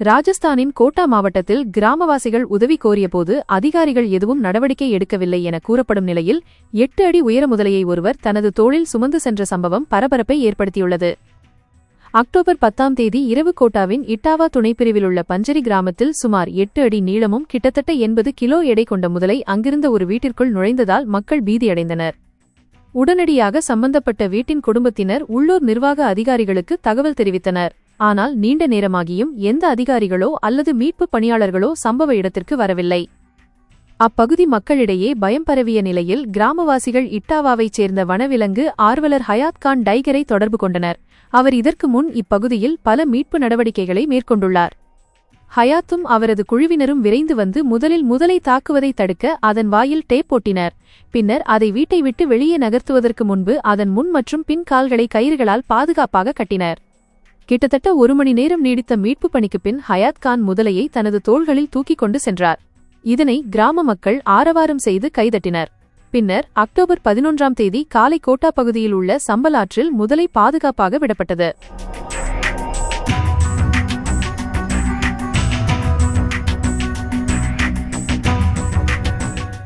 ராஜஸ்தானின் கோட்டா மாவட்டத்தில் கிராமவாசிகள் உதவி கோரியபோது அதிகாரிகள் எதுவும் நடவடிக்கை எடுக்கவில்லை என கூறப்படும் நிலையில் எட்டு அடி உயர முதலையை ஒருவர் தனது தோளில் சுமந்து சென்ற சம்பவம் பரபரப்பை ஏற்படுத்தியுள்ளது. அக்டோபர் பத்தாம் தேதி இரவு கோட்டாவின் இட்டாவா துணைப்பிரிவிலுள்ள பஞ்சரி கிராமத்தில் சுமார் எட்டு அடி நீளமும் கிட்டத்தட்ட எண்பது கிலோ எடை கொண்ட முதலை அங்கிருந்த ஒரு வீட்டிற்குள் நுழைந்ததால் மக்கள் பீதியடைந்தனர். உடனடியாக சம்பந்தப்பட்ட வீட்டின் குடும்பத்தினர் உள்ளூர் நிர்வாக அதிகாரிகளுக்கு தகவல் தெரிவித்தனர். ஆனால் நீண்ட நேரமாகியும் எந்த அதிகாரிகளோ அல்லது மீட்பு பணியாளர்களோ சம்பவ இடத்திற்கு வரவில்லை. அப்பகுதி மக்களிடையே பயம் பரவிய நிலையில் கிராமவாசிகள் இட்டாவாவைச் சேர்ந்த வனவிலங்கு ஆர்வலர் ஹயாத் கான் டைகரை தொடர்பு கொண்டனர். அவர் இதற்கு முன் இப்பகுதியில் பல மீட்பு நடவடிக்கைகளை மேற்கொண்டுள்ளார். ஹயாத்தும் அவரது குழுவினரும் விரைந்து வந்து முதலில் முதலை தாக்குவதை தடுக்க அதன் வாயில் டேப் போட்டினர் பின்னர் அதை வீட்டை விட்டு வெளியே நகர்த்துவதற்கு முன்பு அதன் முன் மற்றும் பின் கால்களை கயிறுகளால் பாதுகாப்பாக கட்டினர். கிட்டத்தட்ட ஒரு மணி நேரம் நீடித்த மீட்புப் பணிக்கு பின் ஹயாத் கான் முதலையை தனது தோள்களில் தூக்கிக் கொண்டு சென்றார். இதனை கிராம மக்கள் ஆரவாரம் செய்து கைதட்டினர். பின்னர் அக்டோபர் பதினொன்றாம் தேதி காலை கோட்டா பகுதியில் உள்ள சம்பலாற்றில் முதலை பாதுகாப்பாக விடப்பட்டது.